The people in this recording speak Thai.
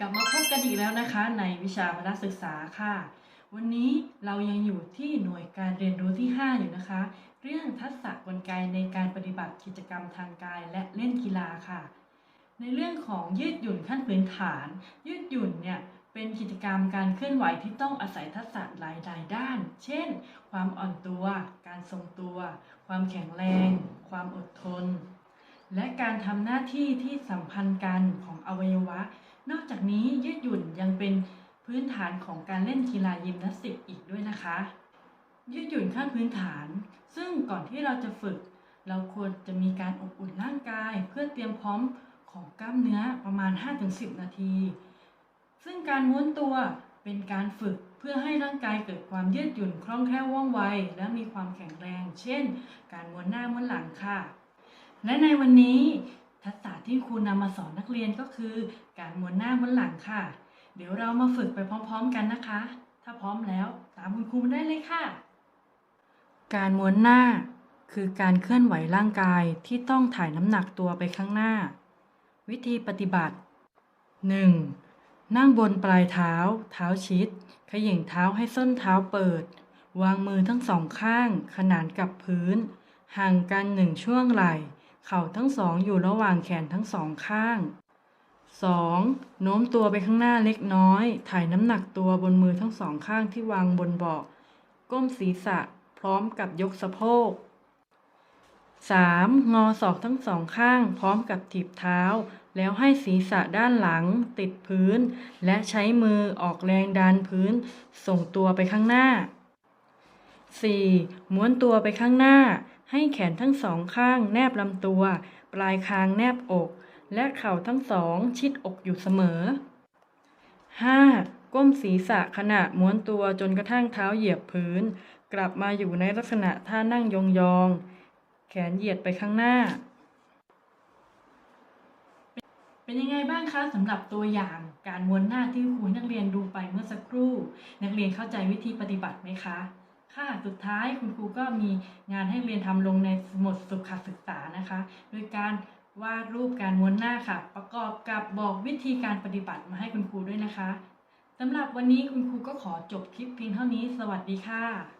กลับมาพบกันอีกแล้วนะคะ ในวิชาพละศึกษาค่ะ วันนี้เรายังอยู่ที่หน่วยการเรียนรู้ที่ 5 อยู่นะคะ เรื่องทักษะกลไกในการปฏิบัติกิจกรรมทางกายและเล่นกีฬาค่ะ ในเรื่องของยืดหยุ่นขั้นพื้นฐาน ยืดหยุ่นเนี่ยเป็นกิจกรรมการเคลื่อนไหวที่ต้องอาศัยทักษะหลายๆด้าน เช่น ความอ่อนตัว การทรงตัว ความแข็งแรง ความอดทน และการทำหน้าที่ที่สัมพันธ์กันของอวัยวะ นอกจากนี้ยืดหยุ่นยังเป็นพื้นฐานของการเล่นกีฬายิมนาสติกอีกด้วยนะคะ ยืดหยุ่นขั้นพื้นฐาน ซึ่งก่อนที่เราจะฝึก เราควรจะมีการอบอุ่นร่างกาย เพื่อเตรียมพร้อมของกล้ามเนื้อประมาณ 5-10 นาที ซึ่งการม้วนตัวเป็นการฝึกเพื่อให้ร่างกายเกิดความยืดหยุ่นคล่องแคล่วว่องไว และมีความแข็งแรง เช่น การม้วนหน้าม้วนหลังค่ะ และในวันนี้ ทักษะที่ครูนำมาสอนนักเรียนก็คือ การม้วนหน้าม้วนหลังค่ะ เดี๋ยวเรามาฝึกไปพร้อมๆกันนะคะ ถ้าพร้อมแล้วตามคุณครูมาได้เลยค่ะ การม้วนหน้า คือการเคลื่อนไหวร่างกายที่ต้องถ่ายน้ำหนักตัวไปข้างหน้า วิธีปฏิบัติ 1. นั่งบนปลายเท้า เท้าชิด ขย่งเท้าให้ส้นเท้าเปิด วางมือทั้งสองข้าง ขนานกับพื้น ห่างกันหนึ่งช่วงไหล่ เข่าทั้งสองอยู่ระหว่างแขนทั้งสองข้าง 2. โน้มตัวไปข้างหน้าเล็กน้อย ถ่ายน้ำหนักตัวบนมือทั้งสองข้างที่วางบนเบาะก้มศีรษะพร้อมกับยกสะโพก 3. งอศอกทั้งสองข้างพร้อมกับถีบเท้า แล้วให้ศีรษะด้านหลัง ติดพื้น และใช้มือออกแรงดันพื้น ส่งตัวไปข้างหน้า 4. ม้วนตัวไปข้างหน้า ให้แขนทั้งสองข้างแนบลำตัว ปลายคางแนบอก และเข่าทั้งสองชิดอกอยู่เสมอ 5. ก้มศีรษะขณะม้วนตัวจนกระทั่งเท้าเหยียบพื้น กลับมาอยู่ในลักษณะท่านั่งยองๆ แขนเหยียดไปข้างหน้า เป็นยังไงบ้างคะสำหรับตัวอย่างการม้วนหน้าที่ครูให้นักเรียนดูไปเมื่อสักครู่ นักเรียนเข้าใจวิธีปฏิบัติไหมคะ ค่ะสุดท้ายคุณครูก็มีงานให้เรียนทำลงในสมุดสุขศึกษานะคะ โดยการวาดรูปการม้วนหน้าค่ะ ประกอบกับบอกวิธีการปฏิบัติมาให้คุณครูด้วยนะคะสำหรับวันนี้คุณครูก็ขอจบคลิปเพียงเท่านี้ สวัสดีค่ะ